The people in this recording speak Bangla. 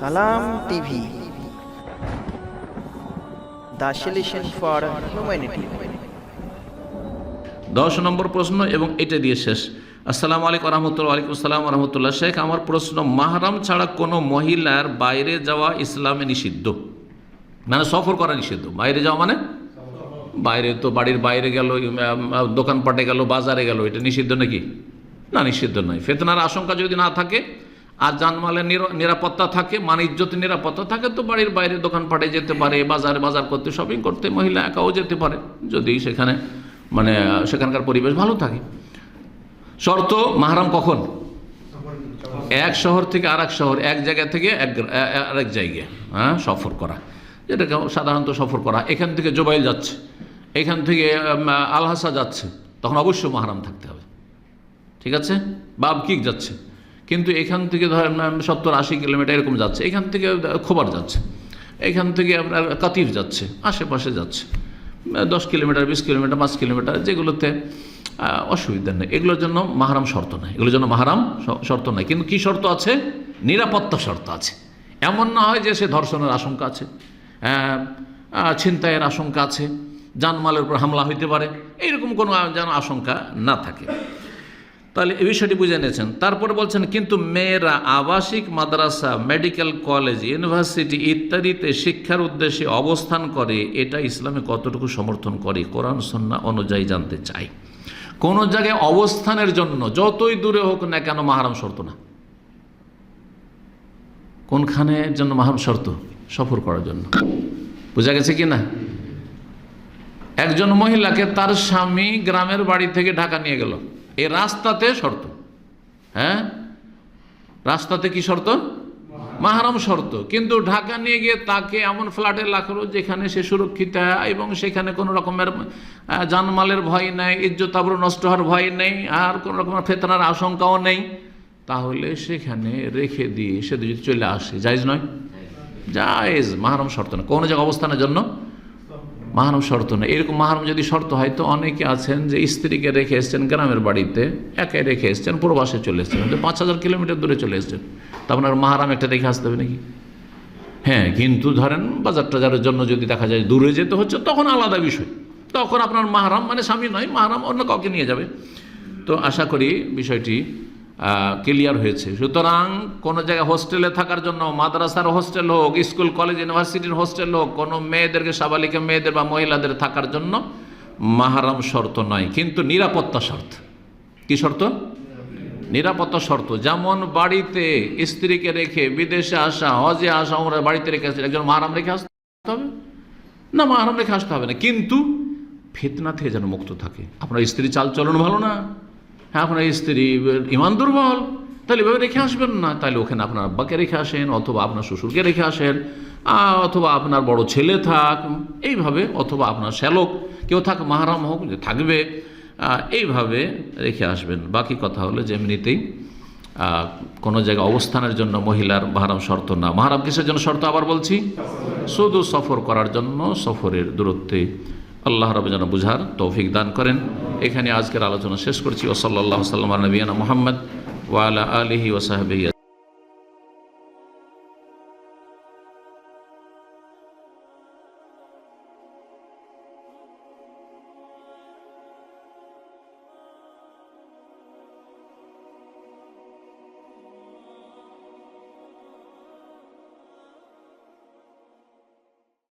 সালাম টিভি। দশ নম্বর প্রশ্ন এবং এটা দিয়ে শেষ। আসসালামু আলাইকুম রহমতুল্লাহ আলাইকুম আসসালাম রহমতুল্লাহ। শেখ, আমার প্রশ্ন, মাহারাম ছাড়া কোনো মহিলার বাইরে যাওয়া ইসলামে নিষিদ্ধ? মানে সফর করা নিষিদ্ধ? বাইরে যাওয়া মানে? বাইরে তো বাড়ির বাইরে গেল দোকানপাটে গেল, বাজারে গেল, এটা নিষিদ্ধ নাকি? না, নিষিদ্ধ নয়। ফেতনার আশঙ্কা যদি না থাকে আর জানমালের নির- নিরাপত্তা থাকে মানে ইজ্জতের নিরাপত্তা থাকে, তো বাড়ির বাইরে দোকানপাটে যেতে পারে, বাজারে, বাজার করতে শপিং করতে, মহিলা একাও যেতে পারে, যদি সেখানে মানে সেখানকার পরিবেশ ভালো থাকে। শর্ত, মাহারাম কখন? এক শহর থেকে আর এক শহর, এক জায়গা থেকে এক আরেক জায়গায় হ্যাঁ সফর করা। যেটাকে সাধারণত সফর করা। এখান থেকে জোবাইল যাচ্ছে, এখান থেকে আলহাসা যাচ্ছে, তখন অবশ্যই মাহারাম থাকতে হবে। ঠিক আছে? বাব কিক যাচ্ছে। কিন্তু এখান থেকে ধরেন সত্তর আশি কিলোমিটার এরকম যাচ্ছে। এখান থেকে খোবার যাচ্ছে। এখান থেকে আপনার কাতির যাচ্ছে, আশেপাশে যাচ্ছে। দশ কিলোমিটার, বিশ কিলোমিটার, পাঁচ কিলোমিটার, যেগুলোতে অসুবিধা নেই। এগুলোর জন্য মাহারাম শর্ত নেই। এগুলোর জন্য মাহারাম শর্ত নেই। কিন্তু কি শর্ত আছে? নিরাপত্তা শর্ত আছে। এমন না হয় যে সে ধর্ষণের আশঙ্কা আছে ছিনতাইয়ের আশঙ্কা আছে জানমালের উপর হামলা হইতে পারে। এইরকম কোনো যেন আশঙ্কা না থাকে। তাহলে এই বিষয়টি বুঝে নিয়েছেন। তারপরে বলছেন, কিন্তু মেয়েরা আবাসিক, মাদ্রাসা মেডিকেল কলেজ ইউনিভার্সিটি ইত্যাদিতে শিক্ষার উদ্দেশ্যে অবস্থান করে, এটা ইসলামে কতটুকু সমর্থন করে? কোরআন, সন্না অনুযায়ী জানতে চাই। কোনো জায়গায় অবস্থানের জন্য যতই দূরে হোক না কেন মাহারাম শর্ত না। কোনখানের জন্য মাহারাম শর্ত? সফর করার জন্য। বোঝা গেছে কি না? একজন মহিলাকে তার স্বামী গ্রামের বাড়ি থেকে ঢাকা নিয়ে গেল। এই রাস্তাতে শর্ত। হ্যাঁ? রাস্তাতে কি শর্ত? মাহারাম শর্ত। কিন্তু ঢাকা নিয়ে গিয়ে তাকে এমন ফ্ল্যাটে রাখল যেখানে সে সুরক্ষিত এবং সেখানে কোনো রকমের জানমালের ভয় নেই, ইজ্জত আবরু নষ্ট হওয়ার ভয় নেই, আর কোনো রকমের ফেতনার আশঙ্কাও নেই। তাহলে সেখানে রেখে দিয়ে সে যদি চলে আসে, জায়জ নয়? জায়েজ। মাহারম শর্ত না কোনো জায়গায় অবস্থানের জন্য মাহারম শর্ত না এরকম মাহারম যদি শর্ত হয়, তো অনেকে আছেন যে স্ত্রীকে রেখে এসছেন গ্রামের বাড়িতে, একাই রেখে এসছেন, প্রবাসে চলে এসছেন পাঁচ হাজার কিলোমিটার দূরে চলে এসছেন। তা আপনার মাহারাম একটা রেখে আসতে হবে নাকি? হ্যাঁ কিন্তু ধরেন বাজার টাজারের জন্য যদি দেখা যায় দূরে যেতে হচ্ছে, তখন আলাদা বিষয়। তখন আপনার মাহারাম মানে স্বামী নয়, মাহারাম অন্য কাউকে নিয়ে যাবে। তো আশা করি বিষয়টি ক্লিয়ার হয়েছে। সুতরাং কোনো জায়গায় হোস্টেলে থাকার জন্য, মাদ্রাসার হোস্টেল হোক স্কুল কলেজ ইউনিভার্সিটির হোস্টেল হোক, কোনো মেয়েদেরকে সাবালিকা মেয়েদের বা মহিলাদের থাকার জন্য মাহারাম শর্ত নয়। কিন্তু নিরাপত্তা শর্ত। কি শর্ত? নিরাপত্তা শর্ত। যেমন বাড়িতে স্ত্রীকে রেখে বিদেশে আসা, হজে আসা আমরা বাড়িতে রেখে আসছে একজন মাহারাম রেখে আসতে হবে? না, মাহারাম রেখে আসতে হবে না। কিন্তু ফিতনা থেকে যেন মুক্ত থাকে। আপনার স্ত্রী চাল চলন ভালো না। হ্যাঁ আপনার স্ত্রী, ইমান দুর্বল। তাহলে এভাবে রেখে আসবেন না। তাহলে ওখানে আপনার আব্বাকে রেখে আসেন, অথবা আপনার শ্বশুরকে রেখে আসেন অথবা আপনার বড় ছেলে থাক, এইভাবে, অথবা আপনার শ্যালক, কেউ থাক, মাহারাম হোক, যে থাকবে এইভাবে রেখে আসবেন। বাকি কথা হলো যে এমনিতেই কোনো জায়গায় অবস্থানের জন্য মহিলার মাহারাম শর্ত না। মাহারাম কিসের জন্য শর্ত? আবার বলছি, শুধু সফর করার জন্য সফরের দূরত্বে আল্লাহ রব যেন বুঝার তৌফিক দান করেন। এখানে আজকের আলোচনা শেষ করছি। ওসল্লা সাল্লাম নবীনা মোহাম্মদ ওয়ালা আলহি ওসাহাবি